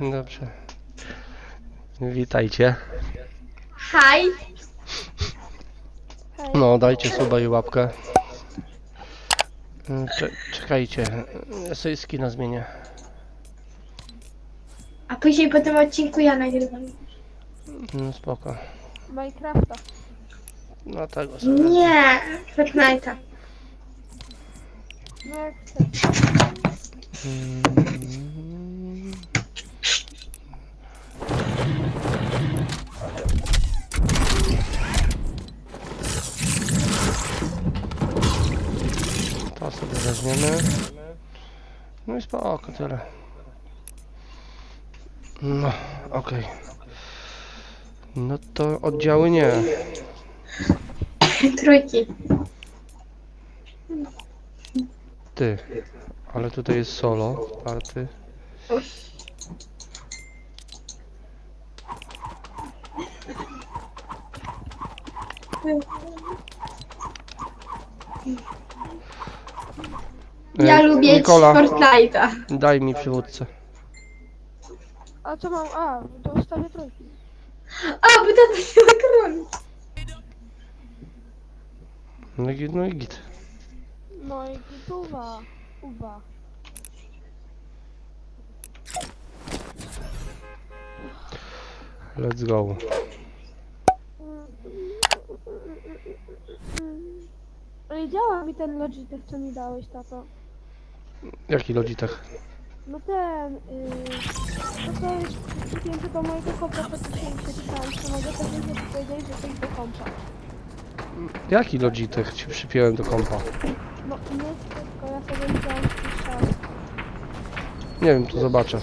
Dobrze. Witajcie. Haj. Hej. No, dajcie suba i łapkę. Mm, Cze czekajcie, ja sobie skina zmienię. A później po tym odcinku ja nagrywam. No spoko. Minecrafta. No tego sobie. Nie, Fortnite'a. Jak chcesz. Mm. To sobie weźmiemy. No i spoko, tyle. No, okej. No to oddziały nie. Trójki. Ty. Ale tutaj jest solo party. Ja E, lubię Nikola, Fortnite'a. daj mi przywódcę. A co mam? A, to ustawię trójki. A, bo to nie ma król. No i, no i git. No i gituwa. Uwa. Let's go. No i działa mi ten Logitech, co mi dałeś, tato. Jaki Logitech? No ten, yy, no to jest przypięty do mojego kompa, to dzisiaj się czytałem, to mogę pewnie że powiedzieć, że to jest do kompa. Jaki Logitech ci przypiąłem do kompa? No nie, tylko ja sobie wziąłem słyszałem. Nie wiem, to zobaczę.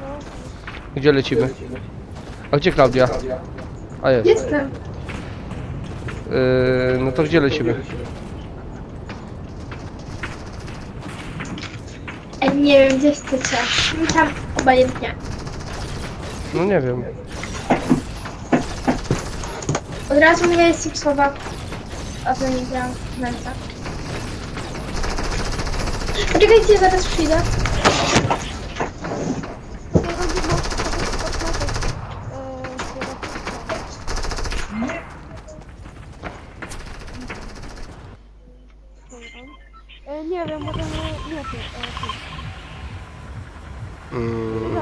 No, Gdzie lecimy? A gdzie Klaudia? A jest. Jestem. Yy, no to gdzie lecimy? E, nie wiem, gdzie chcecie. Tam obojętnie. No nie wiem. Od razu mówię z słowa. A to nie gram w męca. Poczekajcie, zaraz przyjdę. to będzie można sobie yy, E, nie wiem, może nie, nie ty, e, ty. Mm,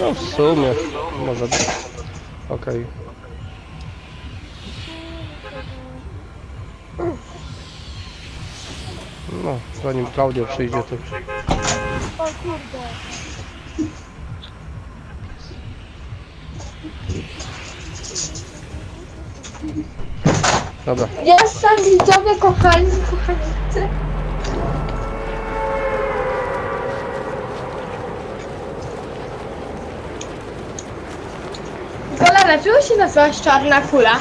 no w sumie. Może być. Okej. No, zanim Klaudia przyjdzie, to... O kurde. Dobra. Jestem widzowie, kochani, kochanicy. Dlaczego się nazywasz czarna kula?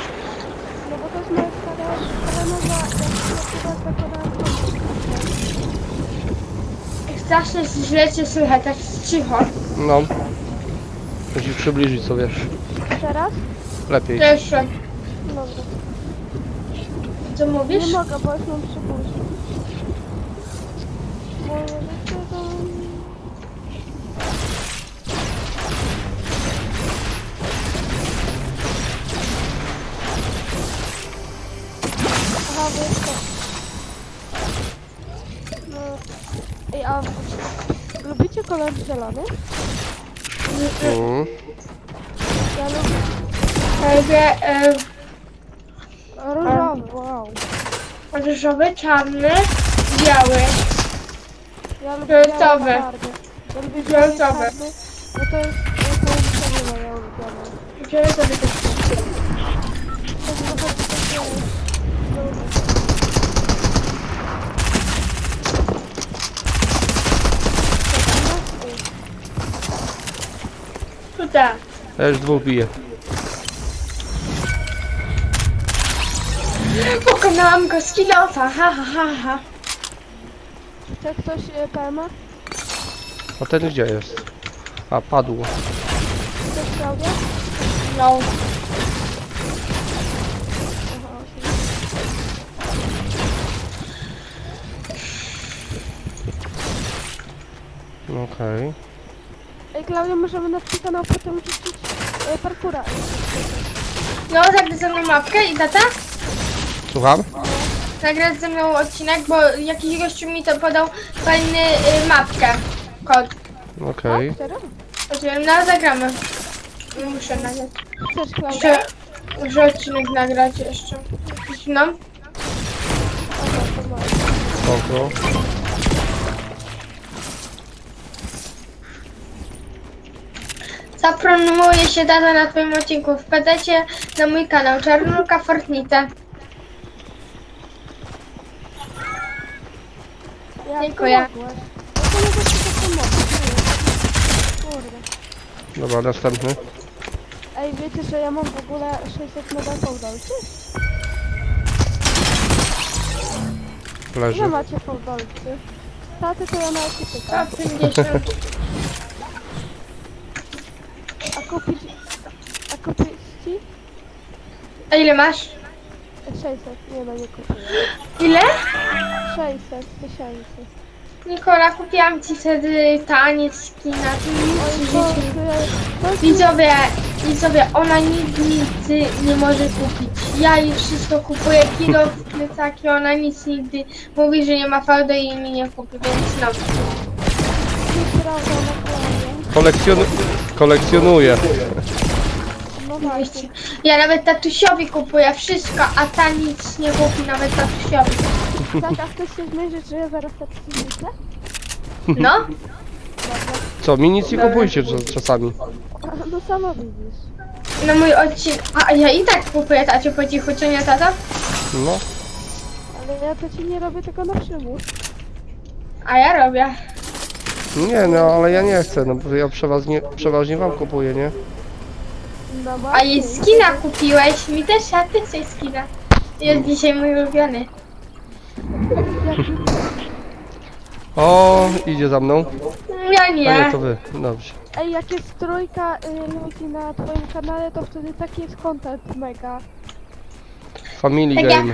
No bo to jest moja stara, stara nowa, jak Strasznie źle cię słychać, tak cicho. No. Musisz przybliżyć sobie. Teraz? Lepiej. Jeszcze, Dobra. co mówisz? Nie mogę, bo już mam przypuść. Zielony? Mm. Ja lubię Lubię e, różowy, wow. różowy, czarny, biały. Ja lubię Fioletowy. białe bardzo. Ja lubię białe i Fioletowy. czarny, Bo to jest, to jest serio moja ulubiona. Gdzie sobie też To jest trochę takie... no, Tutaj. Ja już dwóch biję. Pokonałam go z kilofa, ha ha ha ha. Chce ktoś e, PMA? A ten gdzie jest? A, padł. Chcesz Klaudia? No. Aha. Okej. Ej, Klaudia, możemy na twój kanał potem wrzucić e, parkura. No, zagrać ze mną mapkę i tata? Słucham? Nagrać ze mną odcinek, bo jakiś gościu mi to podał fajny y, mapkę. Kod. Okej. A, serio? Powiedziałem, no zagramy. Muszę nagrać. Chcesz, Klaudia? Muszę, muszę odcinek nagrać jeszcze. No. Spoko. Zapromuję się tata na twoim odcinku. Wpadajcie na mój kanał Czarnulka Fortnite. Ja Dziękuję. pomogłaś. Ja to mogę ci to pomóc. Kurde. Dobra, następny. Ej, wiecie, że ja mam w ogóle 600 mega fałdolcy? Leży. Ile macie fałdolcy? Taty to ja nawet nie pytam. 150. Kupić... A kupić ci? A ile masz? 600. Nie no, nie kupuję. Ile? 600 tysięcy. Nikola, kupiłam ci wtedy taniec. Ty nic życiu. ja- to jest Widzowie, widzowie, ona nigdy nic nie może kupić. Ja jej wszystko kupuję, kilo plecaki, ona nic nigdy mówi, że nie ma fałdy i mi nie kupi, więc no. nieprawda na kolanie. Kolekcjonu... Kolekcjonuję. No właśnie. Ja nawet tatusiowi kupuję wszystko, a ta nic nie kupi nawet tatusiowi. Tak, a chcesz się zmierzyć, że ja zaraz tak myślę? No, Co, mi nic nie kupujcie cza- czasami. A, No sama widzisz. na mój odcinek. A ja i tak kupuję tacie po cichu, czy nie tata? No. Ale ja to ci nie robię tylko na przymus. A ja robię. Nie, no ale ja nie chcę, no bo ja przeważnie, przeważnie wam kupuję, nie? No A jej skina kupiłeś, mi też, a ty chcesz skina. Jest dzisiaj mój ulubiony. O, idzie za mną. Ja A nie, nie. to wy. Dobrze. Ej, jak jest trójka y, ludzi na twoim kanale, to wtedy taki jest content mega. Family Tak ja- game.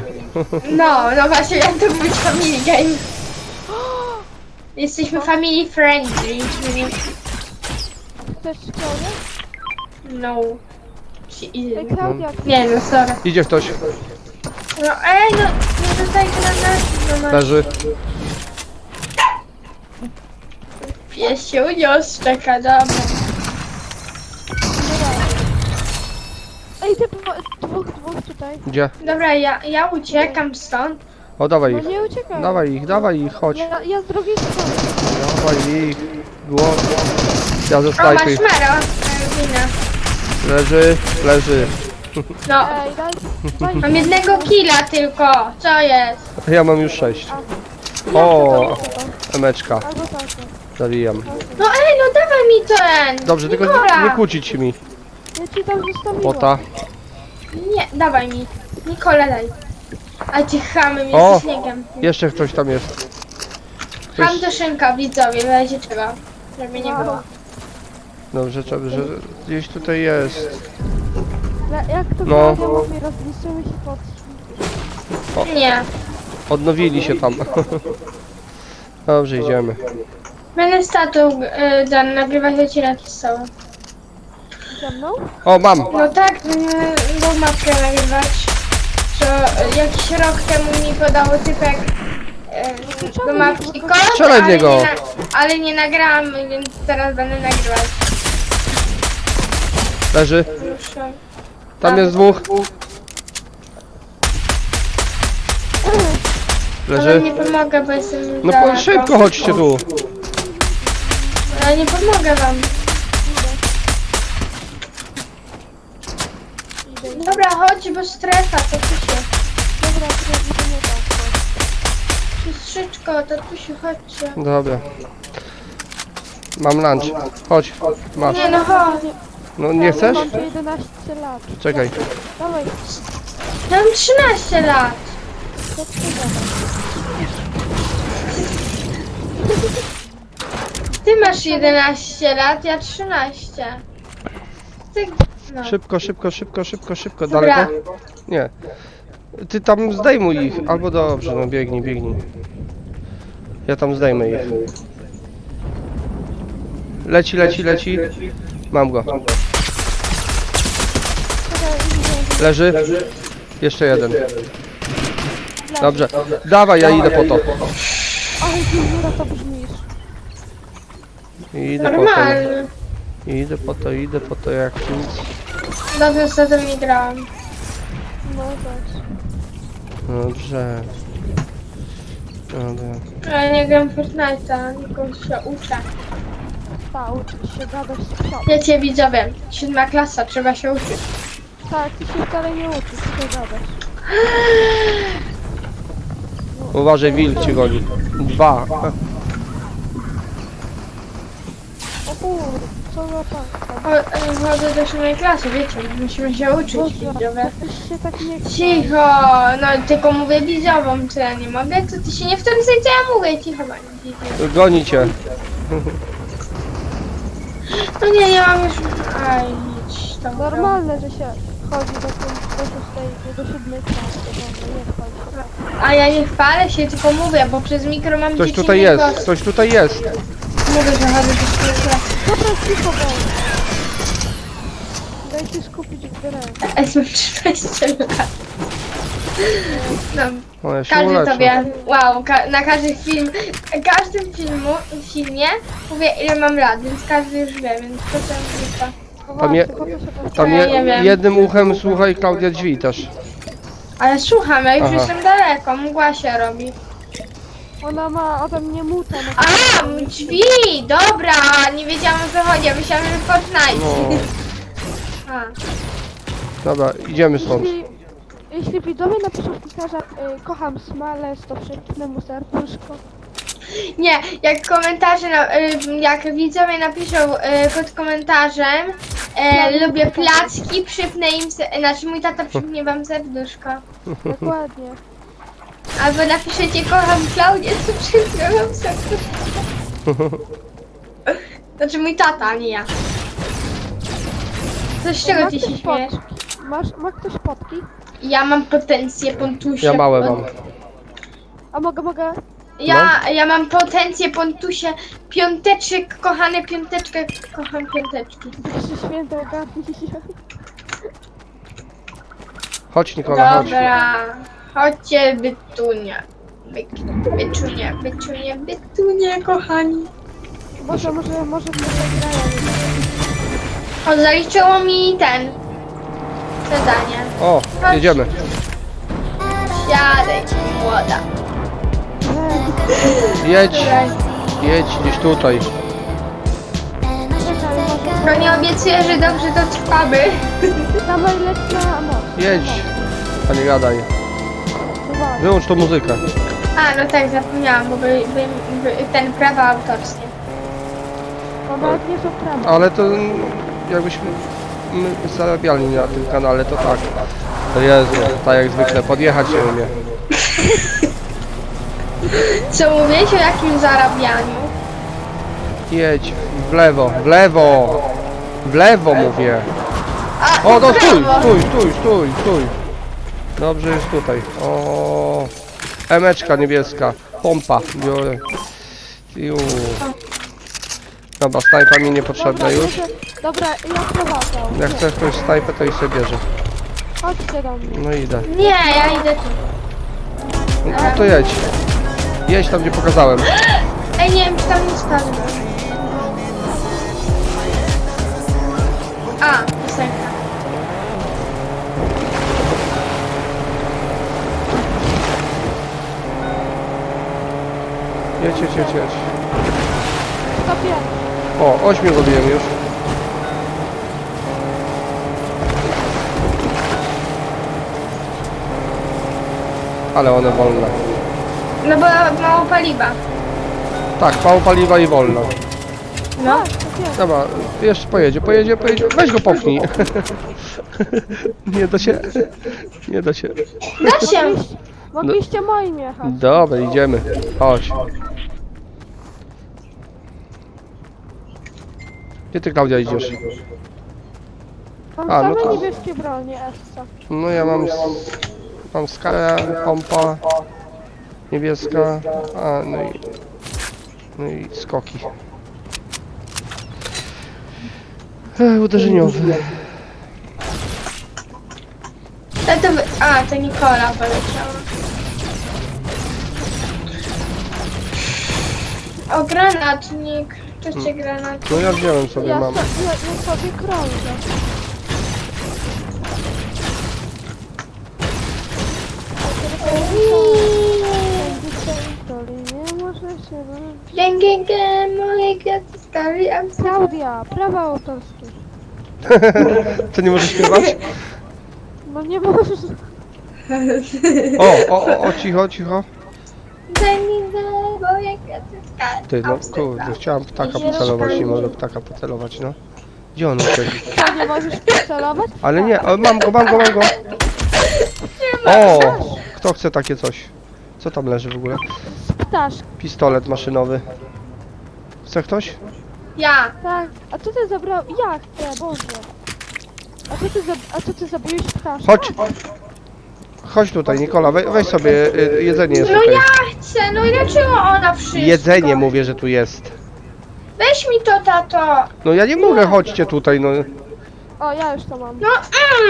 No, no właśnie, jak to być family game. Jesteśmy family friendly, czyli Chcesz Klaudia? no. Ci- Ej, Klaudia, Nie, no sorry. Idzie ktoś. No ej, no, nie dostajcie na nas. No, no. Leży. Pies się uniósł, czeka, dobra. Ej, ty po- dwóch, dwóch tutaj. Gdzie? Dobra, ja, ja uciekam stąd. O, dawaj No ich. uciekaj. Dawaj ich, dawaj ich, chodź. Ja, ja z drugiej strony. Dawaj ich. Głos. Ja ze O, masz snajpy. Mero. Wina. Leży, leży. No, Ej, daj, daj. mam jednego killa tylko. Co jest? Ja mam już sześć. O. Emeczka. Albo tak. Zabijam. No ej, no dawaj mi ten. Dobrze, tylko Nikola. nie, nie kłócić mi. Ja ci tam zostawiłam. Pota. Nie, dawaj mi. Nikola daj. A ci chamy O. ze śniegiem. Jeszcze ktoś tam jest. Ham to szynka, widzowie, w razie czego. Żeby nie było. Dobrze, trzeba, że gdzieś tutaj jest. Ja, jak to No. Rozliczymy się pod... Nie. Odnowili się tam. Dobrze, idziemy. Będę z tatą y, Dan nagrywać odcinek z sobą. Ze mną? O, mam! No tak, będę tą mapkę nagrywać. Co jakiś rok temu mi podało typek y, do mapki kod, Strzelaj w ale niego. nie na- Ale nie nagrałam, więc teraz będę nagrywać. Leży. Muszę. Tam jest dwóch. Ale Leży. nie pomogę, bo jestem No daleko. po, szybko chodźcie tu. Ale nie pomogę wam. Bo strefa, co tu się. Dobra, to idziemy tak. chodź. Siostrzyczko, tatusiu, chodźcie. Dobra. Mam lunch. Chodź. Masz. Nie no, chodź. No nie chcesz? Mam tu 11 lat. Czekaj. Dawaj, Ja mam 13 lat. to przyjdę. Ty masz 11 lat, ja 13. Ty... No. Szybko, szybko, szybko, szybko, szybko. Dobra. Daleko? Nie. Ty tam zdejmuj ich. Albo dobrze, no biegnij, biegnij. Ja tam zdejmę ich. Leci, leci, leci. Mam go. Leży. Jeszcze jeden. Dobrze. Dawaj, ja idę po to. Jura, to brzmisz. Idę po to. Normalnie. Idę po to, idę po to jak nic. Dobrze, z tym nie grałam. No dobrze. Dobrze. Dobra. Ja nie gram w Fortnite'a, tylko się uczę. Ta, uczyć się gadać z psem. Wiecie widzowie, siódma klasa, trzeba się uczyć. Tak, ty się wcale nie uczysz, ty gadasz. Uważaj, wilk ci goni. Dwa. O kurde, tak? O, e, Chodzę do siódmej klasy, wiecie, musimy się uczyć jakoś się tak nie. Cicho, no tylko mówię widzowom, co ja nie mogę, to ty się nie wtrącaj, co ja mówię, cicho bądź. Goni cię. No nie, nie mam już... Aj, idź tam. Normalne, że się chodzi do, pią- do szóstej, do siódmej klasy, dobra, nie. A ja nie chwalę się, tylko mówię, bo przez mikro mam Ktoś dziecinny tutaj jest, głos. ktoś tutaj jest. Mówię, że chodzę do siódmej klasy. Dobra, cicho bądź. Daj się skupić w grę. Ja Jestem 13 lat. No, O, ja się każdy tobie, wow, ka na każdy film, każdym filmu, filmie mówię ile mam lat, więc każdy już wie, więc to tam tylko. No Tam je- Tam Ja je, wiem. jednym uchem słuchaj Klaudia drzwi też. Ale słucham, ja już Aha. jestem daleko, mgła się robi. Ona ma ode mnie muta na A, drzwi, dobra, nie wiedziałam o co chodzi, ja myślałam, że Fortnite. No. A. Dobra, idziemy stąd. Jeśli, jeśli widzowie napiszą w komentarzach y, kocham Smales, to przypnę mu serduszko. Nie, jak komentarze, na, y, jak widzowie napiszą y, pod komentarzem y, lubię placki, przypnę im, se- znaczy mój tata przypnie wam serduszko. Dokładnie. Albo napiszecie kocham Klaudię, to wam serduszko. Znaczy mój tata, a nie ja. To z czego ty się śmiejesz? Masz, ma ktoś potki? Ja mam potencję pontusie. Ja małe mam. A mogę, mogę? Ja, ja mam potencję pontusie. Piąteczek, kochane piąteczkę, kocham piąteczki. Jeszcze święte ogarnij. Chodź Nikola, chodź. Chodźcie bytunie. By, byczunie, byczunie, bytunie, kochani. Może, może, może, może grają. O, zaliczyło mi ten zadanie. O, jedziemy. Siadaj, młoda. Jedź, Dobra, jedź gdzieś tutaj. To nie obiecuję, że dobrze to trwamy. Dawaj, leć na most. Jedź. A nie gadaj. Wyłącz tą muzykę. A, no tak, zapomniałam, bo by, by, by, ten prawa autorskie. To nawet nie są prawa. Ale to mm, jakbyśmy my zarabiali na tym kanale, to tak. To Jezu, tak jak zwykle, podjechać się umie. Co mówiłeś o jakim zarabianiu? Jedź w lewo, w lewo. W lewo mówię. A, O, no stój, prawo. stój, stój, stój, stój. Dobrze jest tutaj. O, emeczka niebieska. Pompa, biorę. Ju. Dobra, snajpa mi niepotrzebna już. może- Dobra, ja prowadzę. Jak chce ktoś snajpę, to i sobie bierze. Chodźcie do mnie. No idę. Nie, ja idę tu. No to jedź. Jedź tam, gdzie pokazałem. Ej, nie wiem, czy tam nie spadłem. A, piosenka. Jedź, jedź, jedź, jedź. Stopię. O, ośmiu robiłem już. Ale one wolne. No bo mało paliwa. Tak, mało paliwa i wolno. No. Dobra, jeszcze pojedzie, pojedzie, pojedzie. Weź go popchnij. Nie da się. Nie da się. Da się. Mogliście, mogliście moim jechać. Dobra, idziemy. Chodź. Gdzie ty Klaudia idziesz? Mam A, no same to- niebieskie bronie, Essa. No ja mam... Mam skarę, pompa. Niebieska. A, no i... No i skoki. Ech, uderzeniowy. No to. A, to Nikola poleciała. O, granatnik. Cześć, granatnik. No ja wziąłem sobie, Ja, mam. so, ja, ja sobie krążę. Nie może się... Gęgęgę, moje gwiazdy stary, I'm so... Klaudia, prawa autorskie. To nie możesz śpiewać? No nie możesz. O, o, o, o, cicho, cicho. Gęgęgę, stary, Ty, no kurde, proud. chciałem ptaka pocelować, nie mogę ptaka pocelować, no. Gdzie on uciekł? To nie możesz pocelować? Ale nie, o, mam go, mam go, mam go. O, kto chce takie coś? Co tam leży w ogóle? Ptaszk. Pistolet maszynowy. Chce ktoś? Ja. Tak. A co ty zabrał? Ja chcę, Boże. A co ty, za... A co ty zabiłeś ptaszka? Chodź. Chodź tutaj, Nikola, we, weź sobie, y, jedzenie jest No tutaj. ja chcę, no i dlaczego ona wszystko? Jedzenie mówię, że tu jest. Weź mi to, tato. No ja nie mogę, chodźcie tutaj, no. O, ja już to mam. No,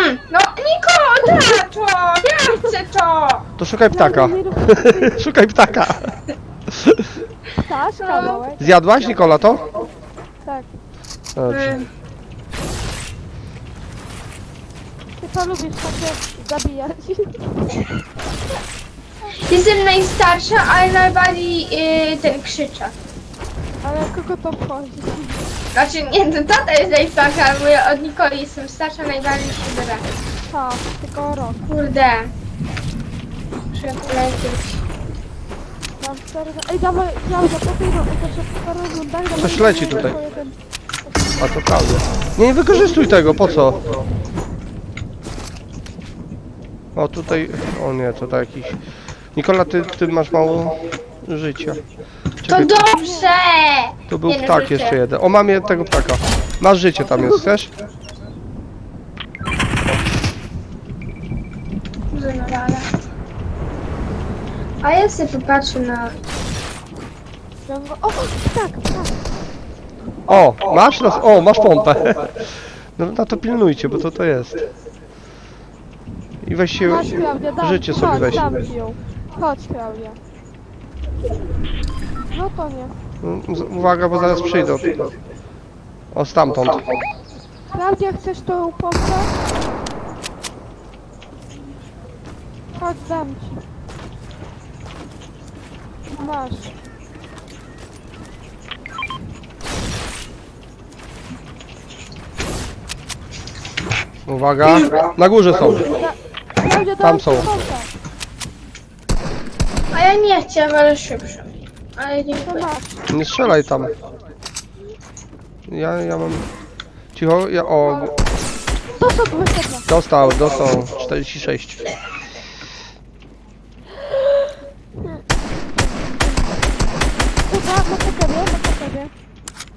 mm, no, Niko, tato, ja chcę to. To szukaj ptaka. Rób Szukaj ptaka. Ptaszka małe. Zjadłaś, Nikola, to? Tak. Dobrze. Mm. Ty to lubisz takie zabijać. Jestem najstarsza, ale najbardziej yy, ten krzycza. Ale kogo to wchodzi? Znaczy nie, to tata jest najstarsza, ale ja od Nikoli jestem starsza, najbardziej się biorę. Ha, tylko rok. Kurde. Muszę polecieć. Mam cztery... Ej, dawaj, Klaudia, po tej rundzie, to się po paru rundach... Coś leci tutaj. A to prawda. Nie, nie wykorzystuj tego, po co? O, tutaj... O nie, to tak jakiś... Nikola, ty, ty masz mało życia. To Czekaj, dobrze! tu był Nie, no, ptak życie. jeszcze jeden. O, mam jednego ptaka. Masz życie tam jest, chcesz? A ja sobie popatrzę na... O, tak, tak. O, masz nas? O, masz pompę. No na to pilnujcie, bo to to jest. I weź się... Chodź, Klaudia, dam, Życie sobie chodź, weź. dam ci ją. Chodź, Klaudia. No to nie. Z- Uwaga, bo zaraz przyjdą. O, stamtąd. Klaudia, chcesz tą pompę? Chodź, dam ci. Masz. Uwaga. Na górze są. Klaudia, Tam są. A ja nie chciałam, ale szybsze. Ale dziękuję. Nie strzelaj tam. Ja, ja mam... Cicho, ja... O, To są 22. dostał, dostał. 46. Chyba na pokawie, na pokawie.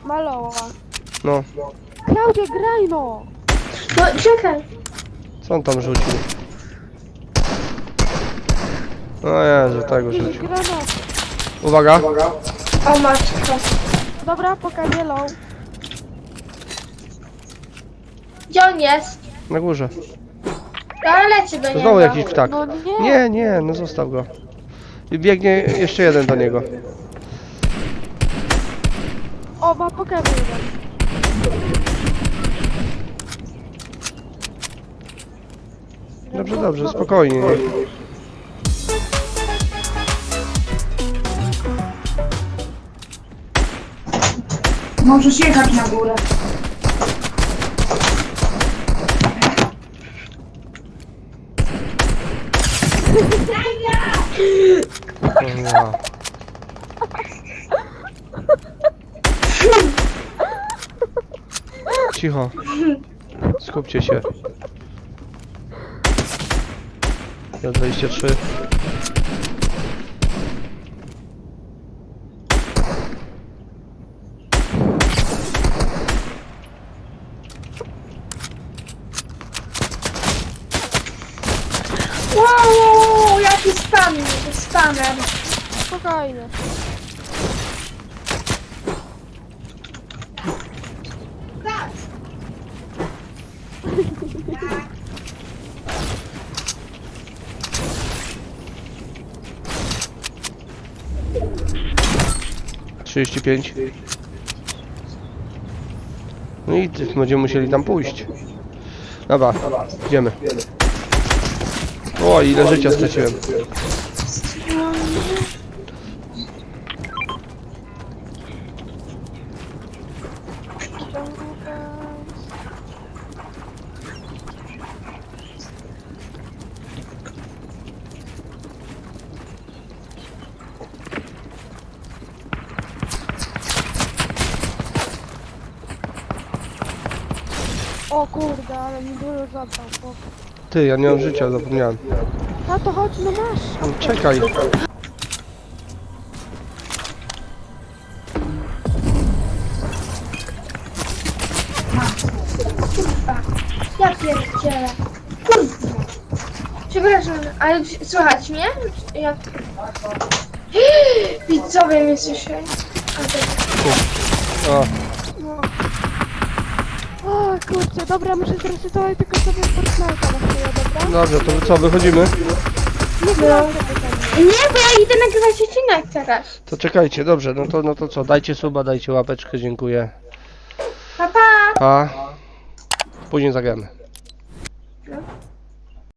Maloła. No, Klaudia, graj no! No czekaj. co on tam rzucił? O Jezu, tego Jakiś rzucił. granat. Uwaga. O matko. Dobra, pokawie low. Gdzie on jest? Na górze. Ja lecę do niego. Znowu jakiś ptak. No nie. Nie, nie, no zostaw go. I biegnie jeszcze jeden do niego. O, ma pokawie jeden. Dobrze, dobrze, spokojnie. Możesz jechać na górę. Cicho. Skupcie się. Ja 23. Wow, wow, wow, jaki spam, spamer. Spokojnie. Trzydzieści pięć. No i będziemy musieli tam pójść. Dobra, idziemy. O, ile życia straciłem. O kurde, ale mi dużo zabrał. bo- Ty, ja nie mam życia, zapomniałem. Tato, chodź, no masz. No, Czekaj. Ja pierdzielę. Kurwa. Przepraszam, ale czy- słychać mnie? Ja... Widzowie mnie słyszeli. A tak. O, No. O kurczę, dobra, muszę zresetować tylko sobie Fortnite'a dobra? dobrze, to co, wychodzimy? Tego. Nie, bo ja idę nagrywać odcinek teraz. To czekajcie, dobrze, no to, no to co, dajcie suba, dajcie łapeczkę, dziękuję. Pa, pa. Pa. Później zagramy. No.